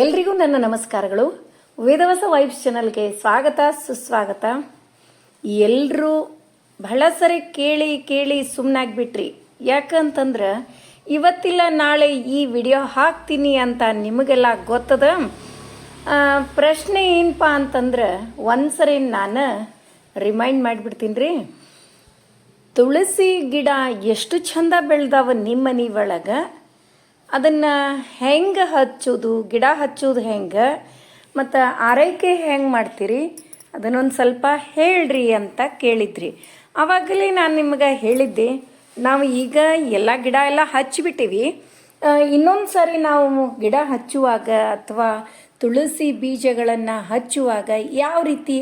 ಎಲ್ರಿಗೂ ನನ್ನ ನಮಸ್ಕಾರಗಳು. ವೇದವಸ ವೈಬ್ಸ್ ಚಾನಲ್ಗೆ ಸ್ವಾಗತ, ಸುಸ್ವಾಗತ. ಎಲ್ಲರೂ ಬಹಳ ಸರಿ ಕೇಳಿ ಕೇಳಿ ಸುಮ್ಮನಾಗ್ಬಿಟ್ರಿ ಯಾಕಂತಂದ್ರೆ ಇವತ್ತಿಲ್ಲ, ನಾಳೆ ಈ ವಿಡಿಯೋ ಹಾಕ್ತೀನಿ ಅಂತ ನಿಮಗೆಲ್ಲ ಗೊತ್ತದ? ಪ್ರಶ್ನೆ ಏನಪ್ಪ ಅಂತಂದ್ರೆ ಒಂದ್ಸರಿ ನಾನು ರಿಮೈಂಡ್ ಮಾಡಿಬಿಡ್ತೀನಿ ರೀ ತುಳಸಿ ಗಿಡ ಎಷ್ಟು ಚಂದ ಬೆಳೆದಾವ ನಿಮ್ಮ ಮನೆ ಒಳಗೆ? ಅದನ್ನು ಹೆಂಗೆ ಹಚ್ಚೋದು, ಗಿಡ ಹಚ್ಚೋದು ಹೆಂಗೆ, ಮತ್ತು ಆರೈಕೆ ಹೆಂಗೆ ಮಾಡ್ತೀರಿ, ಅದನ್ನೊಂದು ಸ್ವಲ್ಪ ಹೇಳ್ರಿ ಅಂತ ಕೇಳಿದ್ರಿ. ಆವಾಗಲೇ ನಾನು ನಿಮಗೆ ಹೇಳಿದ್ದೆ, ನಾವು ಈಗ ಎಲ್ಲ ಗಿಡ ಎಲ್ಲ ಹಚ್ಚಿಬಿಟ್ಟಿವಿ ಇನ್ನೊಂದು ಸಾರಿ ನಾವು ಗಿಡ ಹಚ್ಚುವಾಗ ಅಥವಾ ತುಳಸಿ ಬೀಜಗಳನ್ನು ಹಚ್ಚುವಾಗ ಯಾವ ರೀತಿ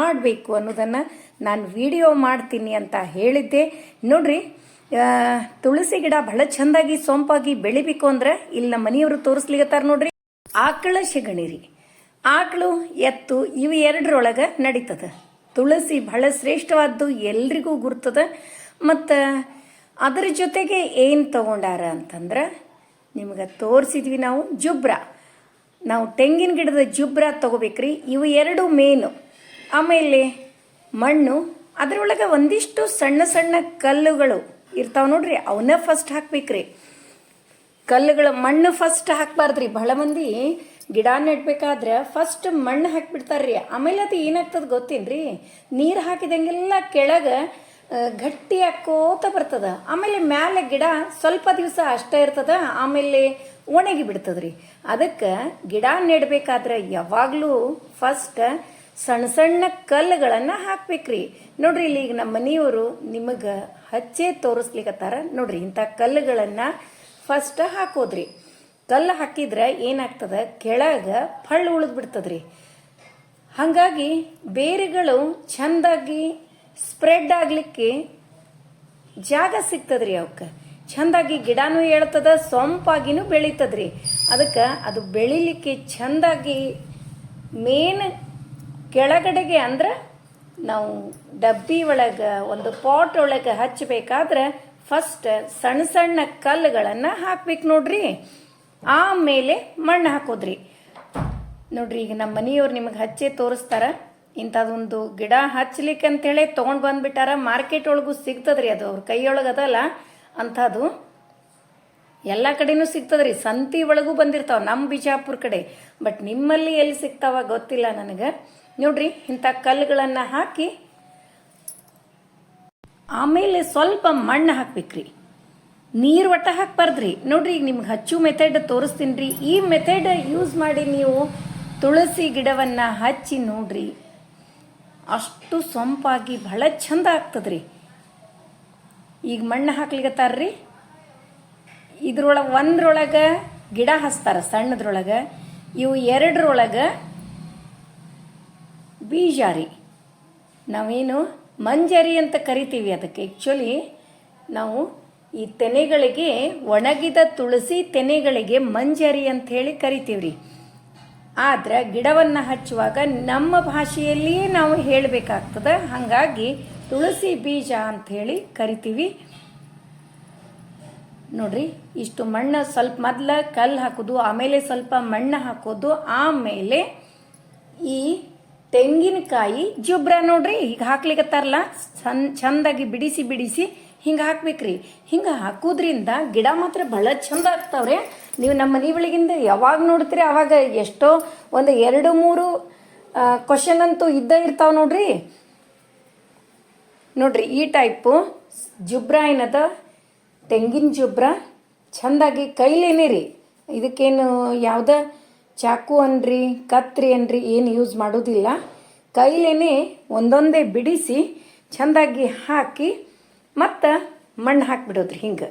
ಮಾಡಬೇಕು ಅನ್ನೋದನ್ನು ನಾನು ವಿಡಿಯೋ ಮಾಡ್ತೀನಿ ಅಂತ ಹೇಳಿದ್ದೆ. ನೋಡ್ರಿ ತುಳಸಿ ಗಿಡ ಬಹಳ ಚಂದಾಗಿ ಸೊಂಪಾಗಿ ಬೆಳಿಬೇಕು ಅಂದ್ರೆ ಇಲ್ಲಿ ನಮ್ಮ ಮನೆಯವರು ತೋರಿಸ್ಲಿಗತ್ತಾರ ನೋಡ್ರಿ. ಆಕಳ ಸೆಗಣಿ ರೀ. ಆಕಳು, ಎತ್ತು ಇವು ಎರಡರೊಳಗೆ ನಡೀತದ. ತುಳಸಿ ಬಹಳ ಶ್ರೇಷ್ಠವಾದ್ದು ಎಲ್ರಿಗೂ ಗುರ್ತದ. ಮತ್ತು ಅದರ ಜೊತೆಗೆ ಏನು ತಗೊಂಡಾರ ಅಂತಂದ್ರೆ ನಿಮ್ಗೆ ತೋರಿಸಿದ್ವಿ ನಾವು ಜುಬ್ರ. ನಾವು ತೆಂಗಿನ ಗಿಡದ ಜುಬ್ರ ತಗೋಬೇಕ್ರಿ. ಇವು ಎರಡು ಮೇನು. ಆಮೇಲೆ ಮಣ್ಣು. ಅದರೊಳಗೆ ಒಂದಿಷ್ಟು ಸಣ್ಣ ಸಣ್ಣ ಕಲ್ಲುಗಳು. ಇರ್ತಾವ ನೋಡ್ರಿ ಅವನ್ನ ಫಸ್ಟ್ ಹಾಕ್ಬೇಕ್ರಿ. ಕಲ್ಲುಗಳು ಮಣ್ಣು ಫಸ್ಟ್ ಹಾಕ್ಬಾರ್ದ್ರಿ. ಬಹಳ ಮಂದಿ ಗಿಡ ನೆಡ್ಬೇಕಾದ್ರೆ ಫಸ್ಟ್ ಮಣ್ಣು ಹಾಕ್ಬಿಡ್ತಾರ್ರಿ. ಆಮೇಲೆ ಅದು ಏನಾಗ್ತದ ಗೊತ್ತೇನ್ರಿ? ನೀರು ಹಾಕಿದಂಗೆಲ್ಲ ಕೆಳಗೆ ಗಟ್ಟಿ ಹಾಕೋತ ಬರ್ತದ. ಆಮೇಲೆ ಮ್ಯಾಲೆ ಗಿಡ ಸ್ವಲ್ಪ ದಿವಸ ಅಷ್ಟೇ ಇರ್ತದ, ಆಮೇಲೆ ಒಣಗಿ ಬಿಡ್ತದ್ರಿ. ಅದಕ್ಕೆ ಗಿಡ ನೆಡ್ಬೇಕಾದ್ರೆ ಯಾವಾಗಲೂ ಫಸ್ಟ್ ಸಣ್ಣ ಸಣ್ಣ ಕಲ್ಲುಗಳನ್ನು ಹಾಕ್ಬೇಕ್ರಿ. ನೋಡ್ರಿ, ಇಲ್ಲಿ ಈಗ ನಮ್ಮ ಮನೆಯವರು ನಿಮಗೆ ಹಚ್ಚೇ ತೋರಿಸ್ಲಿಕ್ಕತ್ತಾರ ನೋಡ್ರಿ, ಇಂಥ ಕಲ್ಲುಗಳನ್ನು ಫಸ್ಟ್ ಹಾಕೋದ್ರಿ. ಕಲ್ಲು ಹಾಕಿದ್ರೆ ಏನಾಗ್ತದ? ಕೆಳಗೆ ಫಳ್ಳು ಉಳಿದು ಬಿಡ್ತದ್ರಿ ಹಾಗಾಗಿ ಬೇರುಗಳು ಚಂದಾಗಿ ಸ್ಪ್ರೆಡ್ ಆಗಲಿಕ್ಕೆ ಜಾಗ ಸಿಗ್ತದ್ರಿ ಅವಕ್ಕೆ. ಚಂದಾಗಿ ಗಿಡನೂ ಹೇಳ್ತದ ಸೊಂಪಾಗಿನೂ ಬೆಳೀತದ್ರಿ. ಅದಕ್ಕೆ ಅದು ಬೆಳಿಲಿಕ್ಕೆ ಚಂದಾಗಿ ಮೇನ್ ಕೆಳಗಡೆಗೆ ಅಂದ್ರೆ ನಾವು ಡಬ್ಬಿ ಒಳಗೆ ಒಂದು ಪಾಟ್ ಒಳಗೆ ಹಚ್ಚಬೇಕಾದ್ರೆ ಫಸ್ಟ್ ಸಣ್ಣ ಸಣ್ಣ ಕಲ್ಲುಗಳನ್ನು ಹಾಕ್ಬೇಕು ನೋಡ್ರಿ. ಆಮೇಲೆ ಮಣ್ಣು ಹಾಕೋದ್ರಿ. ನೋಡ್ರಿ, ಈಗ ನಮ್ಮ ಮನೆಯವ್ರು ನಿಮಗೆ ಹಚ್ಚೇ ತೋರಿಸ್ತಾರ. ಇಂಥದೊಂದು ಗಿಡ ಹಚ್ಲಿಕ್ಕೆ ಅಂತೇಳಿ ತೊಗೊಂಡು ಬಂದ್ಬಿಟ್ಟಾರ. ಮಾರ್ಕೆಟ್ ಒಳಗೂ ಸಿಗ್ತದ್ರಿ ಅದು, ಅವ್ರ ಕೈಯೊಳಗೆ ಅದಲ್ಲ. ಅಂಥದ್ದು ಎಲ್ಲ ಕಡೆನೂ ಸಿಗ್ತದ್ರಿ. ಸಂತಿ ಒಳಗೂ ಬಂದಿರ್ತಾವ ನಮ್ಮ ಬಿಜಾಪುರ ಕಡೆ. ಬಟ್ ನಿಮ್ಮಲ್ಲಿ ಎಲ್ಲಿ ಸಿಗ್ತಾವ ಗೊತ್ತಿಲ್ಲ ನನಗೆ. ನೋಡ್ರಿ, ಇಂಥ ಕಲ್ಲುಗಳನ್ನು ಹಾಕಿ, ಆಮೇಲೆ ಸ್ವಲ್ಪ ಮಣ್ಣು ಹಾಕ್ಬೇಕ್ರಿ. ನೀರು ಒಟ್ಟ ಹಾಕ್ಬಾರ್ದ್ರಿ. ನೋಡ್ರಿ, ಈಗ ನಿಮ್ಗೆ ಹಚ್ಚು ಮೆಥಡ್ ತೋರಿಸ್ತೀನಿ ರೀ ಈ ಮೆಥಡ್ ಯೂಸ್ ಮಾಡಿ ನೀವು ತುಳಸಿ ಗಿಡವನ್ನು ಹಚ್ಚಿ ನೋಡ್ರಿ. ಅಷ್ಟು ಸೊಂಪಾಗಿ ಬಹಳ ಚಂದ ಆಗ್ತದ್ರಿ. ಈಗ ಮಣ್ಣು ಹಾಕ್ಲಿಕತ್ತಾರ್ರಿ. ಇದ್ರೊಳಗೆ ಒಂದ್ರೊಳಗೆ ಗಿಡ ಹಚ್ತಾರ, ಸಣ್ಣದ್ರೊಳಗೆ. ಇವು ಎರಡರೊಳಗೆ ಬೀಜ ರೀ ನಾವೇನು ಮಂಜರಿ ಅಂತ ಕರಿತೀವಿ ಅದಕ್ಕೆ. ಆ್ಯಕ್ಚುಲಿ ನಾವು ಈ ತೆನೆಗಳಿಗೆ ಒಣಗಿದ ತುಳಸಿ ತೆನೆಗಳಿಗೆ ಮಂಜರಿ ಅಂತ ಹೇಳಿ ಕರಿತೀವ್ರಿ. ಆದ್ರೆ ಗಿಡವನ್ನು ಹಚ್ಚುವಾಗ ನಮ್ಮ ಭಾಷೆಯಲ್ಲಿಯೇ ನಾವು ಹೇಳಬೇಕಾಗ್ತದೆ. ಹಾಗಾಗಿ ತುಳಸಿ ಬೀಜ ಅಂತ ಹೇಳಿ ಕರಿತೀವಿ. ನೋಡ್ರಿ, ಇಷ್ಟು ಮಣ್ಣು ಸ್ವಲ್ಪ ಮೊದಲ ಕಲ್ಲು ಹಾಕೋದು, ಆಮೇಲೆ ಸ್ವಲ್ಪ ಮಣ್ಣು ಹಾಕೋದು, ಆಮೇಲೆ ಈ ತೆಂಗಿನಕಾಯಿ ಜುಬ್ರ ನೋಡ್ರಿ, ಈಗ ಹಾಕ್ಲಿಕ್ಕತ್ತಾರಲ್ಲ ಚಂದ ಚಂದಾಗಿ ಬಿಡಿಸಿ ಬಿಡಿಸಿ ಹಿಂಗೆ ಹಾಕ್ಬೇಕ್ರಿ. ಹಿಂಗೆ ಹಾಕೋದ್ರಿಂದ ಗಿಡ ಮಾತ್ರ ಬಹಳ ಚಂದ ಆಗ್ತಾವ್ರೆ. ನೀವು ನಮ್ಮ ಮನೆ ಒಳಗಿಂದ ಯಾವಾಗ ನೋಡ್ತೀರಿ, ಅವಾಗ ಎಷ್ಟೋ ಒಂದು ಎರಡು, ಮೂರು ಕ್ವಶನ್ ಅಂತೂ ಇದ್ದೇ ಇರ್ತಾವ ನೋಡ್ರಿ. ನೋಡ್ರಿ, ಈ ಟೈಪು ಜುಬ್ರ ಏನದ? ತೆಂಗಿನ ಜುಬ್ರ. ಚಂದಾಗಿ ಕೈಲೇನೇ ರೀ ಇದಕ್ಕೇನು ಯಾವುದ? ಚಾಕು ಅನ್ರಿ ಕತ್ರಿ ಅನ್ರಿ ಏನು ಯೂಸ್ ಮಾಡೋದಿಲ್ಲ. ಕೈಲೇನೆ ಒಂದೊಂದೇ ಬಿಡಿಸಿ ಚಂದಾಗಿ ಹಾಕಿ ಮತ್ತು ಮಣ್ಣು ಹಾಕಿಬಿಡೋದ್ರಿ ಹಿಂಗೆ.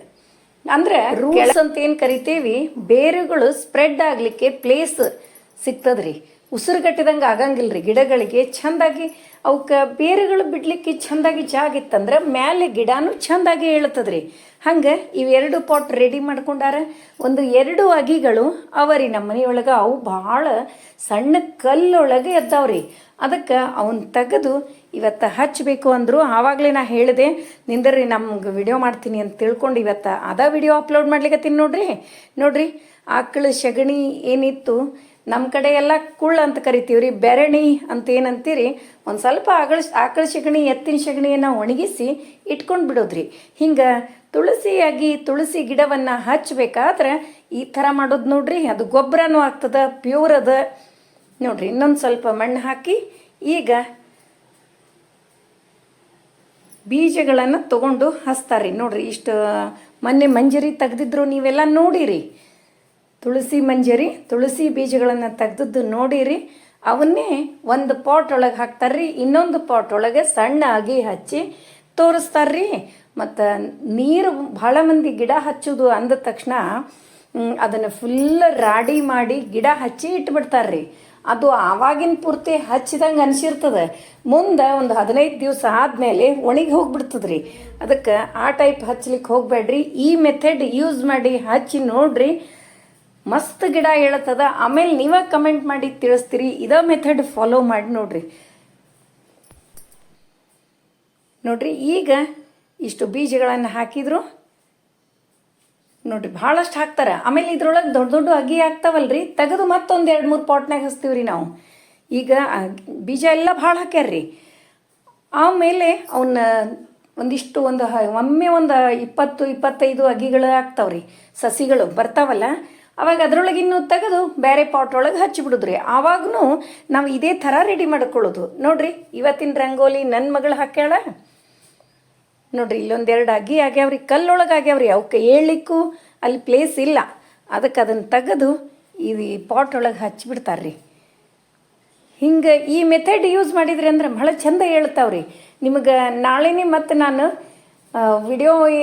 ಅಂದ್ರೆ ರೂಟ್ಸ್ ಅಂತ ಏನು ಕರಿತೀವಿ ಬೇರುಗಳು ಸ್ಪ್ರೆಡ್ ಆಗಲಿಕ್ಕೆ ಪ್ಲೇಸ್ ಸಿಗ್ತದ್ರಿ. ಉಸಿರುಗಟ್ಟಿದಂಗೆ ರೀ ಗಿಡಗಳಿಗೆ ಚಂದಾಗಿ ಅವಕ್ಕೆ ಬೇರುಗಳು ಬಿಡಲಿಕ್ಕೆ ಚಂದಾಗಿ ಜಾಗ ಇತ್ತಂದ್ರೆ ಮ್ಯಾಲೆ ಗಿಡನೂ ಚಂದಾಗಿ ರೀ ಹಂಗೆ ಇವೆರಡು ಪಾಟ್ ರೆಡಿ ಮಾಡ್ಕೊಂಡಾರ ಒಂದು ಎರಡು ಅಗಿಗಳು ಅವರಿ ನಮ್ಮ ಮನೆಯೊಳಗೆ ಅವು ಭಾಳ ಸಣ್ಣ ಕಲ್ಲೊಳಗೆ ಎದ್ದಾವ್ರಿ. ಅದಕ್ಕೆ ಅವನ್ ತೆಗೆದು ಇವತ್ತು ಹಚ್ಚಬೇಕು ಅಂದರು. ಆವಾಗಲೇ ನಾ ಹೇಳಿದೆ, ನಿಂದ್ರಿ ನಮ್ಗೆ ವಿಡಿಯೋ ಮಾಡ್ತೀನಿ ಅಂತ ತಿಳ್ಕೊಂಡು ಇವತ್ತು ಅದ ವಿಡಿಯೋ ಅಪ್ಲೋಡ್ ಮಾಡ್ಲಿಕತ್ತೀನಿ ನೋಡ್ರಿ. ನೋಡ್ರಿ, ಆಕಳ ಸಗಣಿ ಏನಿತ್ತು ನಮ್ಮ ಕಡೆ ಎಲ್ಲ ಕುಳ್ಳ ಅಂತ ಕರಿತೀವಿ ರೀ ಬೆರಣಿ ಅಂತ ಏನಂತೀರಿ, ಒಂದು ಸ್ವಲ್ಪ ಆಗಳ ಆಕಳ ಸಗಣಿ ಎತ್ತಿನ ಸಗಣಿಯನ್ನು ಒಣಗಿಸಿ ಇಟ್ಕೊಂಡು ಬಿಡೋದ್ರಿ. ಹಿಂಗೆ ತುಳಸಿಯಾಗಿ ತುಳಸಿ ಗಿಡವನ್ನು ಹಚ್ಚಬೇಕಾದ್ರೆ ಈ ಥರ ಮಾಡೋದು ನೋಡ್ರಿ, ಅದು ಗೊಬ್ಬರನೂ ಆಗ್ತದೆ ಪ್ಯೂರ್ ಅದ. ನೋಡ್ರಿ, ಇನ್ನೊಂದು ಸ್ವಲ್ಪ ಮಣ್ಣು ಹಾಕಿ ಈಗ ಬೀಜಗಳನ್ನು ತಗೊಂಡು ರೀ ನೋಡ್ರಿ, ಇಷ್ಟು ಮೊನ್ನೆ ಮಂಜರಿ ತೆಗೆದಿದ್ರು ನೀವೆಲ್ಲ ನೋಡಿರಿ. ತುಳಸಿ ಮಂಜರಿ, ತುಳಸಿ ಬೀಜಗಳನ್ನು ತೆಗ್ದದ್ದು ನೋಡಿರಿ, ಅವನ್ನೇ ಒಂದು ಪಾಟ್ ಒಳಗೆ ಹಾಕ್ತಾರ್ರಿ, ಇನ್ನೊಂದು ಪಾಟ್ ಒಳಗೆ ಸಣ್ಣ ಅಗಿ ಹಚ್ಚಿ ತೋರಿಸ್ತಾರ್ರಿ. ಮತ್ತು ನೀರು ಭಾಳ ಮಂದಿ ಗಿಡ ಹಚ್ಚೋದು ಅಂದ ತಕ್ಷಣ ಅದನ್ನು ಫುಲ್ ರಾಡಿ ಮಾಡಿ ಗಿಡ ಹಚ್ಚಿ ಇಟ್ಬಿಡ್ತಾರ್ರಿ. ಅದು ಆವಾಗಿನ ಪೂರ್ತಿ ಹಚ್ಚಿದಂಗೆ ಅನಿಸಿರ್ತದೆ. ಮುಂದೆ ಒಂದು ಹದಿನೈದು ದಿವಸ ಆದಮೇಲೆ ಒಣಗಿ ಹೋಗ್ಬಿಡ್ತದ್ರಿ. ಅದಕ್ಕೆ ಆ ಟೈಪ್ ಹಚ್ಲಿಕ್ಕೆ ಹೋಗಬೇಡ್ರಿ. ಈ ಮೆಥಡ್ ಯೂಸ್ ಮಾಡಿ ಹಚ್ಚಿ ನೋಡ್ರಿ. ಮಸ್ತ್ ಗಿಡ ಹೇಳತ್ತದ. ಆಮೇಲೆ ನೀವೇ ಕಮೆಂಟ್ ಮಾಡಿ ತಿಳಿಸ್ತೀರಿ. ಇದ ಮೆಥಡ್ ಫಾಲೋ ಮಾಡಿ ನೋಡ್ರಿ. ನೋಡ್ರಿ, ಈಗ ಇಷ್ಟು ಬೀಜಗಳನ್ನು ಹಾಕಿದ್ರು. ನೋಡ್ರಿ, ಭಾಳಷ್ಟು ಹಾಕ್ತಾರೆ. ಆಮೇಲೆ ಇದ್ರೊಳಗೆ ದೊಡ್ಡ ದೊಡ್ಡ ಅಗಿ ಆಗ್ತಾವಲ್ರಿ. ತೆಗೆದು ಮತ್ತೊಂದು ಎರಡು ಮೂರು ಪಾಟ್ನಾಗ ಹಚ್ತೀವಿ ರೀ ನಾವು. ಈಗ ಬೀಜ ಎಲ್ಲ ಭಾಳ ಹಾಕ್ಯಾರ್ರಿ. ಆಮೇಲೆ ಅವನ್ನ ಒಂದಿಷ್ಟು ಒಂದು ಒಮ್ಮೆ ಒಂದು ಇಪ್ಪತ್ತು, ಇಪ್ಪತ್ತೈದು ಅಗಿಗಳು ಆಗ್ತಾವ್ರಿ. ಸಸಿಗಳು ಬರ್ತಾವಲ್ಲ ಅವಾಗ ಅದರೊಳಗೆ ಇನ್ನು ತೆಗೆದು ಬೇರೆ ಪಾಟ್ ಒಳಗೆ ಹಚ್ಚಿಬಿಡುದ್ರಿ ಆವಾಗೂ ನಾವು ಇದೇ ಥರ ರೆಡಿ ಮಾಡ್ಕೊಳ್ಳೋದು. ನೋಡ್ರಿ, ಇವತ್ತಿನ ರಂಗೋಲಿ ನನ್ನ ಮಗಳು ಹಾಕ್ಯಾಳ. ನೋಡ್ರಿ ಇಲ್ಲೊಂದೆರಡು ಅಗಿ ಆಗ್ಯಾವ್ರಿ ಕಲ್ಲೊಳಗೆ ಆಗ್ಯಾವ್ರಿ ಅವಕ್ಕೆ ಹೇಳಲಿಕ್ಕೂ ಅಲ್ಲಿ ಪ್ಲೇಸ್ ಇಲ್ಲ. ಅದಕ್ಕೆ ಅದನ್ನು ತೆಗೆದು ಈ ಪಾಟ್ ಒಳಗೆ ಹಚ್ಚಿಬಿಡ್ತಾರ್ರಿ ಹಿಂಗೆ ಈ ಮೆಥಡ್ ಯೂಸ್ ಮಾಡಿದ್ರಿ ಅಂದ್ರೆ ಭಾಳ ಚಂದ ಹೇಳ್ತಾವ್ರಿ. ನಿಮಗೆ ನಾಳೆನೇ ಮತ್ತೆ ನಾನು ವಿಡಿಯೋ ಈ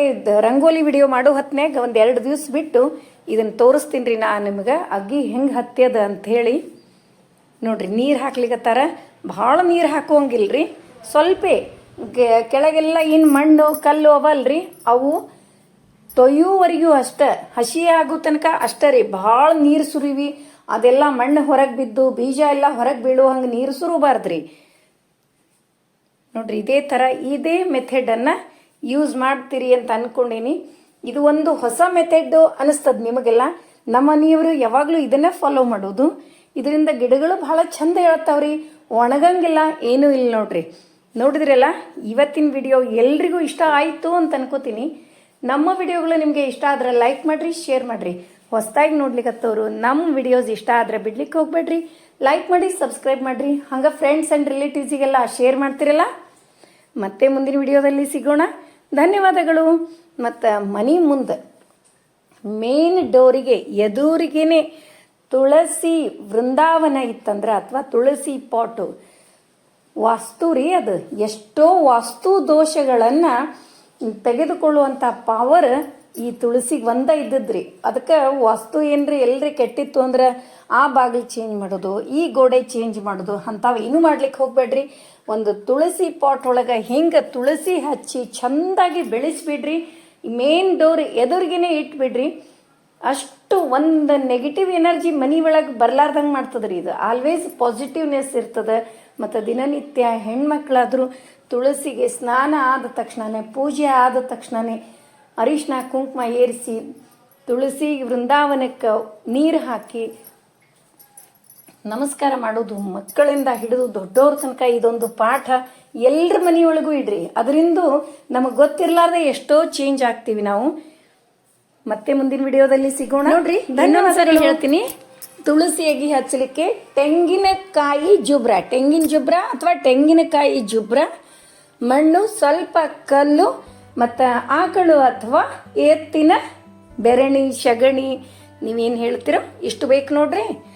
ರಂಗೋಲಿ ವಿಡಿಯೋ ಮಾಡೋ ಹೊತ್ನ್ಯಾಗ ಒಂದು ಎರಡು ದಿವ್ಸ ಬಿಟ್ಟು ಇದನ್ನು ತೋರಿಸ್ತೀನಿ ರೀ ನಾ ನಿಮ್ಗೆ. ಅಗ್ಗಿ ಹೆಂಗೆ ಹತ್ಯದ ಅಂಥೇಳಿ ನೋಡ್ರಿ, ನೀರು ಹಾಕ್ಲಿಕ್ಕತ್ತಾರ ಭಾಳ ನೀರು ಹಾಕೋಂಗಿಲ್ರಿ ಸ್ವಲ್ಪ ಕೆಳಗೆಲ್ಲ ಏನು ಮಣ್ಣು, ಕಲ್ಲು ಅವಲ್ರಿ, ಅವು ತೊಯ್ಯುವರೆಗೂ ಅಷ್ಟ, ಹಸಿ ಆಗೋ ತನಕ ಅಷ್ಟೇ ರೀ. ಭಾಳ ನೀರು ಸುರಿವಿ. ಅದೆಲ್ಲ ಮಣ್ಣು ಹೊರಗೆ ಬಿದ್ದು, ಬೀಜ ಎಲ್ಲ ಹೊರಗೆ ಬೀಳೋ ಹಂಗೆ ನೀರು ಸುರಬಾರ್ದ್ರಿ. ನೋಡ್ರಿ, ಇದೇ ಥರ ಇದೇ ಮೆಥಡನ್ನು ಯೂಸ್ ಮಾಡ್ತೀರಿ ಅಂತ ಅನ್ಕೊಂಡೀನಿ. ಇದು ಒಂದು ಹೊಸ ಮೆಥಡ್ ಅನಿಸ್ತದ ನಿಮಗೆಲ್ಲ. ನಮ್ಮ ಮನೆಯವರು ಯಾವಾಗಲೂ ಇದನ್ನೇ ಫಾಲೋ ಮಾಡೋದು. ಇದರಿಂದ ಗಿಡಗಳು ಬಹಳ ಚಂದ ಹೇಳ್ತಾವ್ರಿ. ಒಣಗಂಗಿಲ್ಲ, ಏನೂ ಇಲ್ಲ ನೋಡ್ರಿ. ನೋಡಿದ್ರಲ್ಲ, ಇವತ್ತಿನ ವಿಡಿಯೋ ಎಲ್ರಿಗೂ ಇಷ್ಟ ಆಯಿತು ಅಂತ ಅನ್ಕೋತೀನಿ. ನಮ್ಮ ವಿಡಿಯೋಗಳು ನಿಮಗೆ ಇಷ್ಟ ಆದ್ರೆ ಲೈಕ್ ಮಾಡಿರಿ ಶೇರ್ ಮಾಡಿರಿ. ಹೊಸದಾಗಿ ನೋಡ್ಲಿಕ್ಕತ್ತವರು ನಮ್ಮ ವಿಡಿಯೋಸ್ ಇಷ್ಟ ಆದ್ರೆ ಬಿಡ್ಲಿಕ್ಕೆ ಹೋಗ್ಬೇಡ್ರಿ. ಲೈಕ್ ಮಾಡಿ ಸಬ್ಸ್ಕ್ರೈಬ್ ಮಾಡಿರಿ. ಹಂಗೆ ಫ್ರೆಂಡ್ಸ್ ಆ್ಯಂಡ್ ರಿಲೇಟಿವ್ಸಿಗೆಲ್ಲ ಶೇರ್ ಮಾಡ್ತಿರಲ್ಲ. ಮತ್ತೆ ಮುಂದಿನ ವಿಡಿಯೋದಲ್ಲಿ ಸಿಗೋಣ. ಧನ್ಯವಾದಗಳು. ಮತ್ತು ಮನಿ ಮುಂದೆ ಮೇನ್ ಡೋರಿಗೆ ಎದುರಿಗೇನೆ ತುಳಸಿ ವೃಂದಾವನ ಇತ್ತಂದ್ರೆ ಅಥವಾ ತುಳಸಿ ಪಾಟು. ವಾಸ್ತು ರೀ ಅದು. ಎಷ್ಟೋ ವಾಸ್ತು ದೋಷಗಳನ್ನು ತೆಗೆದುಕೊಳ್ಳುವಂಥ ಪವರ್ ಈ ತುಳಸಿಗೆ ಒಂದ ಇದ್ದದ್ರಿ. ಅದಕ್ಕೆ ವಾಸ್ತು ಏನ್ರಿ ಎಲ್ರಿ ಕೆಟ್ಟಿತ್ತು ಅಂದ್ರೆ ಆ ಬಾಗಿಲು ಚೇಂಜ್ ಮಾಡೋದು, ಈ ಗೋಡೆ ಚೇಂಜ್ ಮಾಡೋದು ಅಂಥವು ಏನೂ ಮಾಡ್ಲಿಕ್ಕೆ ಹೋಗ್ಬೇಡ್ರಿ. ಒಂದು ತುಳಸಿ ಪಾಟ್ ಒಳಗೆ ಹಿಂಗೆ ತುಳಸಿ ಹಚ್ಚಿ ಚಂದಾಗಿ ಬೆಳೆಸ್ಬಿಡ್ರಿ. Main door ಎದುರಿಗೇನೆ ಇಟ್ಬಿಡ್ರಿ. ಅಷ್ಟು ಒಂದು ನೆಗೆಟಿವ್ ಎನರ್ಜಿ ಮನಿ ಒಳಗೆ ಬರ್ಲಾರ್ದಂಗೆ ಮಾಡ್ತದ್ರಿ ಇದು. ಆಲ್ವೇಸ್ ಪಾಸಿಟಿವ್ನೆಸ್ ಇರ್ತದೆ. ಮತ್ತು ದಿನನಿತ್ಯ ಹೆಣ್ಮಕ್ಳಾದರೂ ತುಳಸಿಗೆ ಸ್ನಾನ ಆದ ತಕ್ಷಣನೇ, ಪೂಜೆ ಆದ ತಕ್ಷಣನೇ ಅರಿಶಿನ ಕುಂಕುಮ ಏರಿಸಿ ತುಳಸಿ ವೃಂದಾವನಕ್ಕೆ ನೀರು ಹಾಕಿ ನಮಸ್ಕಾರ ಮಾಡೋದು ಮಕ್ಕಳಿಂದ ಹಿಡಿದು ದೊಡ್ಡವ್ರ ತನಕ ಇದೊಂದು ಪಾಠ ಎಲ್ಲರ ಮನೆಯೊಳಗೂ ಇಡ್ರಿ. ಅದರಿಂದ ನಮಗೆ ಗೊತ್ತಿರಲಾರ್ದೆ ಎಷ್ಟೋ ಚೇಂಜ್ ಆಗ್ತೀವಿ ನಾವು. ಮತ್ತೆ ಮುಂದಿನ ವಿಡಿಯೋದಲ್ಲಿ ಸಿಗೋಣ. ನೋಡ್ರಿ ಧನ್ಯವಾದಗಳು ಹೇಳ್ತೀನಿ. ತುಳಸಿ ಅಗಿ ಹಚ್ಚಲಿಕ್ಕೆ ತೆಂಗಿನಕಾಯಿ ಜುಬ್ರ. ತೆಂಗಿನ ಜುಬ್ರ ಅಥವಾ ತೆಂಗಿನಕಾಯಿ ಜುಬ್ರ. ಮಣ್ಣು ಸ್ವಲ್ಪ ಕಲ್ಲು ಮತ್ತು ಆಕಳು ಅಥವಾ ಎತ್ತಿನ ಬೆರಣಿ ಸಗಣಿ ನೀವೇನು ಹೇಳ್ತೀರೋ ಇಷ್ಟು ಬೇಕು ನೋಡ್ರಿ.